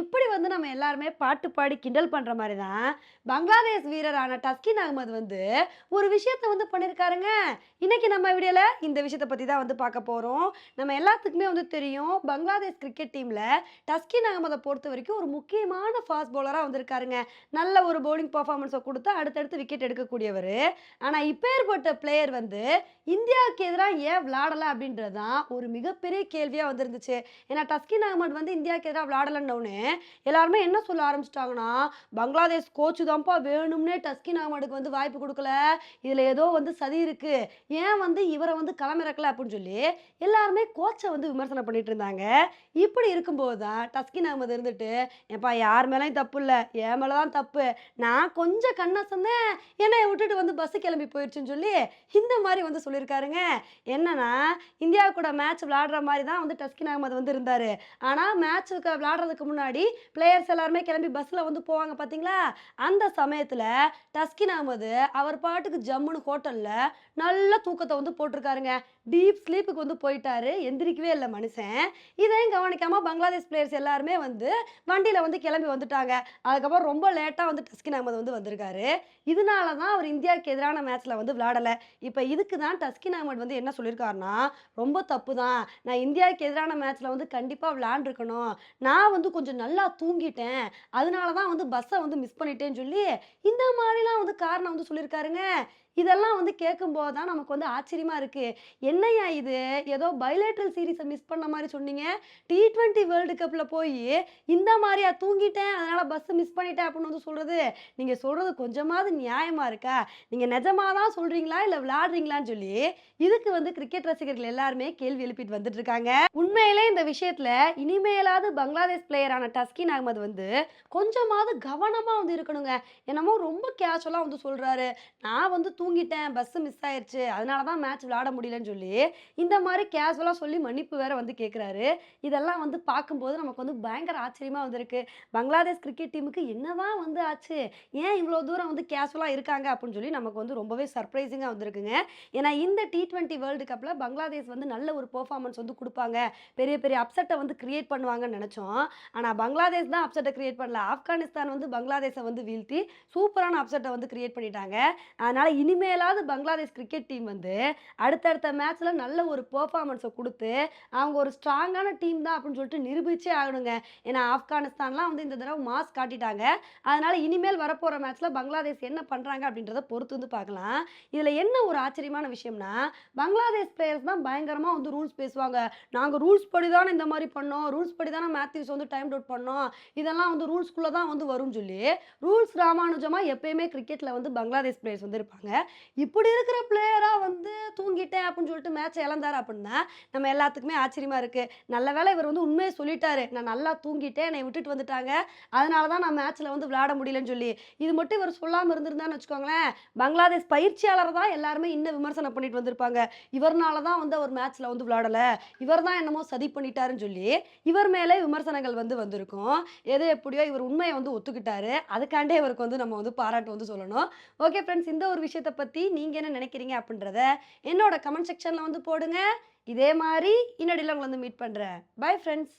இப்படி வந்து நம்ம எல்லாருமே பாட்டு பாடி கிண்டல் பண்ற மாதிரி தான் பங்களாதேஷ் வீரரான டஸ்கின் அகமது வந்து ஒரு விஷயத்த வந்து பண்ணியிருக்காருங்க இன்னைக்கு நம்ம வீடியோல இந்த விஷயத்தை பத்தி தான் வந்து பார்க்க போறோம். நம்ம எல்லாத்துக்குமே வந்து தெரியும் பங்களாதேஷ் கிரிக்கெட் டீம்ல டஸ்கின் அகமதை பொறுத்த வரைக்கும் ஒரு முக்கியமான ஃபாஸ்ட் பவுலரா வந்திருக்காருங்க. நல்ல ஒரு பவுலிங் பர்ஃபார்மன்ஸை கொடுத்து அடுத்தடுத்து விக்கெட் எடுக்கக்கூடியவர். ஆனா இப்பேற்பட்ட பிளேயர் வந்து இந்தியாவுக்கு எதிராக ஏன் விளாடலை அப்படின்றது தான் ஒரு மிகப்பெரிய கேள்வியா வந்திருந்துச்சு. ஏன்னா டஸ்கின் அகமது வந்து இந்தியாவுக்கு எதிராக உடனே எல்லாருமே என்ன சொல்ல ஆரம்பிச்சிட்டாங்கன்னா பங்களாதேஷ் கோச்சு தான்ப்பா வேணும்னே டஸ்கின் அகமதுக்கு வந்து வாய்ப்பு கொடுக்கல. இதில் ஏதோ வந்து சதி இருக்கு. ஏன் வந்து இவரை வந்து களமிறக்கல அப்படின்னு சொல்லி எல்லாருமே கோச்சை வந்து விமர்சனம் பண்ணிட்டு இருந்தாங்க. இப்படி இருக்கும்போது தான் டஸ்கின் அகமது இருந்துட்டு ஏப்பா யார் மேலேயும் தப்பு இல்லை. என் மேலே தான் தப்பு. நான் கொஞ்சம் கண்ணசந்தேன் என்னை விட்டுட்டு வந்து பஸ்ஸு கிளம்பி போயிடுச்சுன்னு சொல்லி இந்த மாதிரி வந்து சொல்லியிருக்காருங்க. என்னன்னா இந்தியா கூட மேட்ச் விளாடுற மாதிரி தான் வந்து டஸ்கின் அகமது வந்து இருந்தார். ஆனால் மேட்ச்சுக்கு விளாடுறதுக்கு முன்னாடி முன்னாடி பிளேயர்ஸ் எல்லாருமே கிளம்பி பஸ்ஸில் வந்து போவாங்க பார்த்தீங்களா அந்த சமயத்தில் டஸ்கின் அகமது அவர் பாட்டுக்கு ஜம்முன்னு ஹோட்டலில் நல்ல தூக்கத்தை வந்து போட்டிருக்காருங்க. டீப் ஸ்லீப்புக்கு வந்து போயிட்டாரு. எந்திரிக்கவே இல்லை மனுஷன். இதையும் கவனிக்காமல் பங்களாதேஷ் பிளேயர்ஸ் எல்லாருமே வந்து வண்டியில் வந்து கிளம்பி வந்துட்டாங்க. அதுக்கப்புறம் ரொம்ப லேட்டாக வந்து டஸ்கின் அகமது வந்து வந்திருக்காரு. இதனால தான் அவர் இந்தியாவுக்கு எதிரான மேட்ச்சில் வந்து விளாடலை இப்போ இதுக்கு தான் டஸ்கின் அகமது வந்து என்ன சொல்லியிருக்காருன்னா ரொம்ப தப்பு தான் நான் இந்தியாவுக்கு எதிரான மேட்ச்சில் வந்து கண்டிப்பாக விளையாண்டுருக்கணும். நான் வந்து கொஞ்சம் நல்லா தூங்கிட்டேன். அதனால தான் வந்து பஸ்ஸை வந்து மிஸ் பண்ணிட்டேன்னு சொல்லி இந்த மாதிரிலாம் வந்து காரணம் வந்து சொல்லியிருக்காருங்க. இதெல்லாம் வந்து கேட்கும்போது தான் நமக்கு வந்து ஆச்சரியமாக இருக்குது என்னையா இது? ஏதோ பைலேட்ரல் சீரீஸை மிஸ் பண்ண மாதிரி சொன்னீங்க. டி ட்வெண்ட்டி வேர்ல்டு கப்பில் போய் இந்த மாதிரியா தூங்கிட்டேன் அதனால் பஸ்ஸு மிஸ் பண்ணிட்டேன் அப்படின்னு வந்து சொல்கிறது நீங்கள் சொல்கிறது கொஞ்சமாவது நியாயமாக இருக்கா? நீங்கள் நிஜமாக தான் சொல்கிறீங்களா இல்லை விளையாடுறீங்களான்னு சொல்லி இதுக்கு வந்து கிரிக்கெட் ரசிகர்கள் எல்லாருமே கேள்வி எழுப்பிட்டு வந்துட்டு இருக்காங்க. உண்மையிலே இந்த விஷயத்தில் இனிமேலாவது பங்களாதேஷ் பிளேயரான டஸ்கின் அகமது வந்து கொஞ்சமாவது கவனமாக வந்து இருக்கணுங்க. என்னமோ ரொம்ப கேஷுவலாக வந்து சொல்கிறாரு நான் வந்து தூங்கிட்டேன் பஸ்ஸு மிஸ் ஆயிடுச்சு அதனால தான் மேட்ச் விளாட முடியலன்னு சொல்லி இந்த மாதிரி கேஷுவலாக சொல்லி மன்னிப்பு வேற வந்து கேட்குறாரு இதெல்லாம் வந்து பார்க்கும்போது நமக்கு வந்து பயங்கர ஆச்சரியமாக வந்திருக்கு. பங்களாதேஷ் கிரிக்கெட் டீமுக்கு என்னதான் வந்து ஆச்சு? ஏன் இவ்வளோ தூரம் வந்து கேஷுவலாக இருக்காங்க? அப்படின்னு சொல்லி நமக்கு வந்து ரொம்பவே சர்ப்ரைசிங்காக வந்திருக்குங்க. ஏன்னா இந்த டி ட்வெண்ட்டி வேர்ல்டு கப்பில் பங்களாதேஷ் வந்து நல்ல ஒரு பெர்ஃபார்மன்ஸ் வந்து கொடுப்பாங்க. பெரிய பெரிய அப்செட்டை வந்து கிரியேட் பண்ணுவாங்கன்னு நினச்சோம். ஆனால் பங்களாதேஷ் தான் அப்செட்டை கிரியேட் பண்ணல. ஆப்கானிஸ்தான் வந்து பங்களாதேஷை வந்து வீழ்த்தி சூப்பரான அப்செட்டை வந்து கிரியேட் பண்ணிட்டாங்க. அதனால இனிமேலாவது பங்களாதேஷ் கிரிக்கெட் டீம் வந்து அடுத்தடுத்த மேட்ச்சில் நல்ல ஒரு பர்ஃபார்மன்ஸை கொடுத்து அவங்க ஒரு ஸ்ட்ராங்கான டீம் தான் அப்படின்னு சொல்லிட்டு நிரூபிச்சே ஆகணுங்க. ஏன்னா ஆப்கானிஸ்தான்லாம் வந்து இந்த தடவை மாஸ் காட்டிட்டாங்க. அதனால் இனிமேல் வரப்போகிற மேட்ச்சில் பங்களாதேஷ் என்ன பண்ணுறாங்க அப்படின்றத பொறுத்து வந்து பார்க்கலாம். இதில் என்ன ஒரு ஆச்சரியமான விஷயம்னா பங்களாதேஷ் பிளேயர்ஸ் தான் பயங்கரமாக வந்து ரூல்ஸ் பேசுவாங்க. நாங்கள் ரூல்ஸ் படி தானே இந்த மாதிரி பண்ணோம். ரூல்ஸ் படி தானே மேத்யூஸ் வந்து டைம் அவுட் பண்ணோம். இதெல்லாம் வந்து ரூல்ஸ்குள்ளே தான் வந்து வரும்னு சொல்லி ரூல்ஸ் ராமானுஜமாக எப்பயுமே கிரிக்கெட்டில் வந்து பங்களாதேஷ் பிளேயர்ஸ் வந்து இருப்பாங்க. இப்படி இருக்கிற பிளேயராக வந்து தூங்கி அப்படின்னு சொல்லிட்டு மேட்ச் இழந்தார் அப்படின்னா நம்ம எல்லாத்துக்குமே ஆச்சரியமா இருக்கு. நல்ல வேளை இவர் வந்து உண்மையை சொல்லிட்டாரு. நான் நல்லா தூங்கிட்டேன் என்னை விட்டுட்டு வந்துட்டாங்க. அதனால தான் நான் மேட்ச்ல வந்து விளையாட முடியலன்னு சொல்லி. இது மட்டும் இவர் சொல்லாமல் இருந்திருந்தான்னு வச்சுக்கோங்களேன் பங்களாதேஷ் பயிற்சியாளர் தான் எல்லாருமே இன்னும் விமர்சனம் பண்ணிட்டு வந்திருப்பாங்க. இவர்னால தான் வந்து அவர் மேட்ச்ல வந்து விளையாடலை. இவர் தான் என்னமோ சதி பண்ணிட்டாருன்னு சொல்லி இவர் மேலே விமர்சனங்கள் வந்து வந்திருக்கும். எது எப்படியோ இவர் உண்மையை வந்து ஒத்துக்கிட்டாரு. அதுக்காண்டே இவருக்கு வந்து நம்ம வந்து பாராட்டு வந்து சொல்லணும். ஓகே ஃப்ரெண்ட்ஸ் இந்த ஒரு விஷயத்தை பற்றி நீங்கள் என்ன நினைக்கிறீங்க அப்படின்றத என்னோட கமெண்ட் கமெண்ட் செக்ஷனில் வந்து போடுங்க. இதே மாதிரி இன்னடியில் உங்களை வந்து மீட் பண்ணுறேன் பை ஃப்ரெண்ட்ஸ்